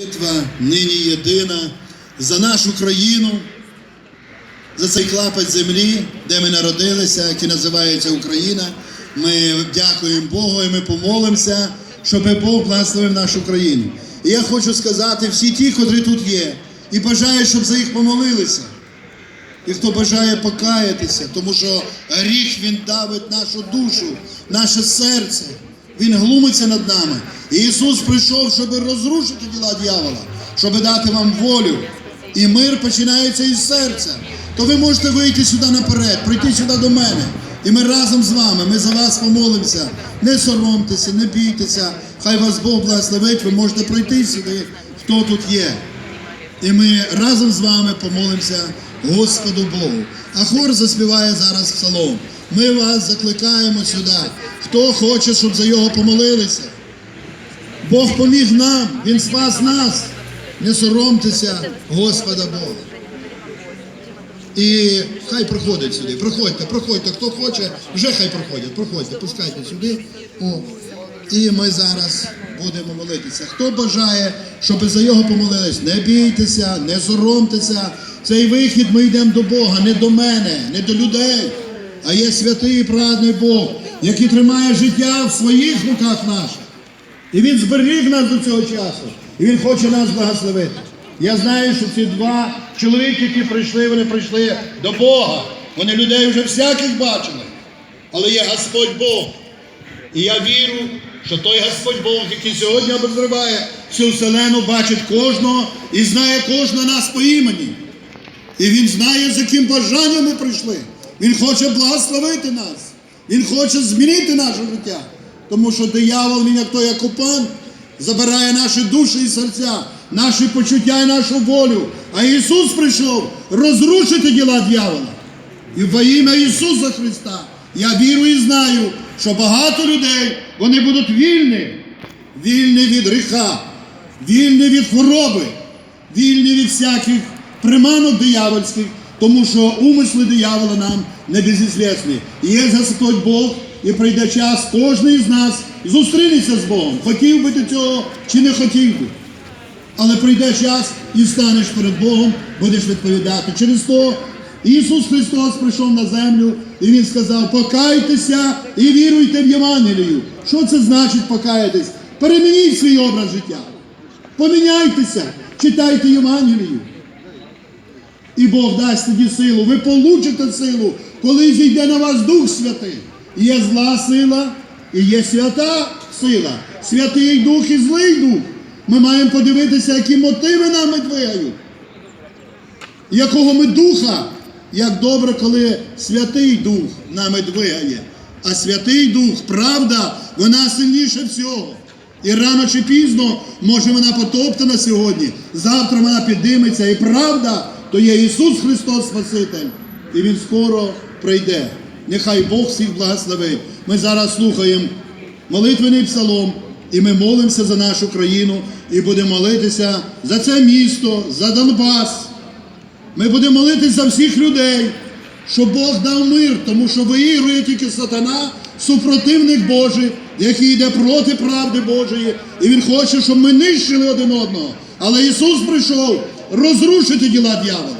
Молитва нині єдина за нашу країну, за цей клапоть землі, де ми народилися, який називається Україна. Ми дякуємо Богу і ми помолимося, щоб Бог благословив нашу країну. І я хочу сказати всі ті, котрі тут є, і бажаю, щоб за їх помолилися. І хто бажає покаятися, тому що гріх він давить нашу душу, наше серце. Він глумиться над нами. І Ісус прийшов, щоб розрушити діла дьявола, щоб дати вам волю. І мир починається із серця. То ви можете вийти сюди наперед, прийти сюди до мене. І ми разом з вами, ми за вас помолимося. Не соромтеся, не бійтеся. Хай вас Бог благословить, ви можете пройти сюди, хто тут є. І ми разом з вами помолимося Господу Богу. А хор заспіває зараз псалом. Ми вас закликаємо сюди. Хто хоче, щоб за його помолилися. Бог поміг нам, Він спас нас. Не соромтеся Господа Бога. І хай проходить сюди. Проходьте, проходьте. Хто хоче, вже хай проходять. Проходьте, пускайте сюди. О. І ми зараз будемо молитися. Хто бажає, щоб за його помолились, не бійтеся, не соромтеся. Цей вихід ми йдемо до Бога, не до мене, не до людей, а є святий і праведний Бог, який тримає життя в своїх руках наших. І він зберіг нас до цього часу. І він хоче нас благословити. Я знаю, що ці два чоловіки, які прийшли, вони прийшли до Бога. Вони людей вже всяких бачили. Але є Господь Бог. І я вірю, що той Господь Бог, який сьогодні обозриває всю вселену, бачить кожного і знає кожного нас по імені. І він знає, з яким бажанням ми прийшли. Він хоче благословити нас. Він хоче змінити наше життя. Тому що диявол, він як той окупант, забирає наші душі і серця, наші почуття і нашу волю. А Ісус прийшов розрушити діла дьявола. І во ім'я Ісуса Христа я вірю і знаю, що багато людей вони будуть вільні, вільні від гріха, вільні від хвороби, вільні від всяких приманок диявольських, тому що умисли диявола нам не безізвісні. Є Господь Бог, і прийде час, кожен із нас зустрінеться з Богом. Хотів би ти цього чи не хотів би. Але прийде час і станеш перед Богом, будеш відповідати. Через то Ісус Христос прийшов на землю і Він сказав: покайтеся і віруйте в Євангелію. Що це значить покаятись? Перемініть свій образ життя. Поміняйтеся, читайте Євангелію. І Бог дасть тоді силу. Ви получите силу, коли зійде на вас Дух Святий. Є зла сила і є свята сила. Святий Дух і злий Дух. Ми маємо подивитися, які мотиви нами двигають. Якого ми духа, як добре, коли Святий Дух нами двигає. А Святий Дух, правда, вона сильніша всього. І рано чи пізно, може вона потоптана сьогодні, завтра вона підійметься. І правда, то є Ісус Христос Спаситель. І Він скоро прийде. Нехай Бог всіх благословить. Ми зараз слухаємо молитвений псалом, і ми молимося за нашу країну, і будемо молитися за це місто, за Донбас. Ми будемо молитися за всіх людей, щоб Бог дав мир, тому що виігрує тільки сатана, супротивник Божий, який йде проти правди Божої, і Він хоче, щоб ми нищили один одного. Але Ісус прийшов розрушити діла дьявола.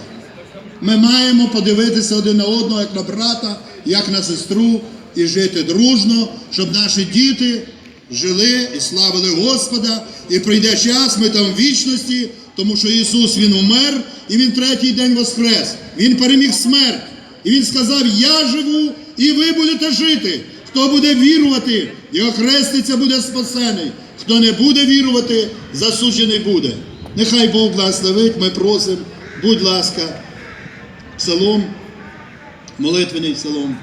Ми маємо подивитися один на одного, як на брата, як на сестру, і жити дружно, щоб наші діти жили і славили Господа. І прийде час, ми там в вічності, тому що Ісус Він умер, і Він третій день воскрес. Він переміг смерть. І Він сказав: Я живу, і ви будете жити. Хто буде вірувати, і охреститься, буде спасений. Хто не буде вірувати, засуджений буде. Нехай Бог благословить, ми просимо, будь ласка, псалом, молитвений псалом.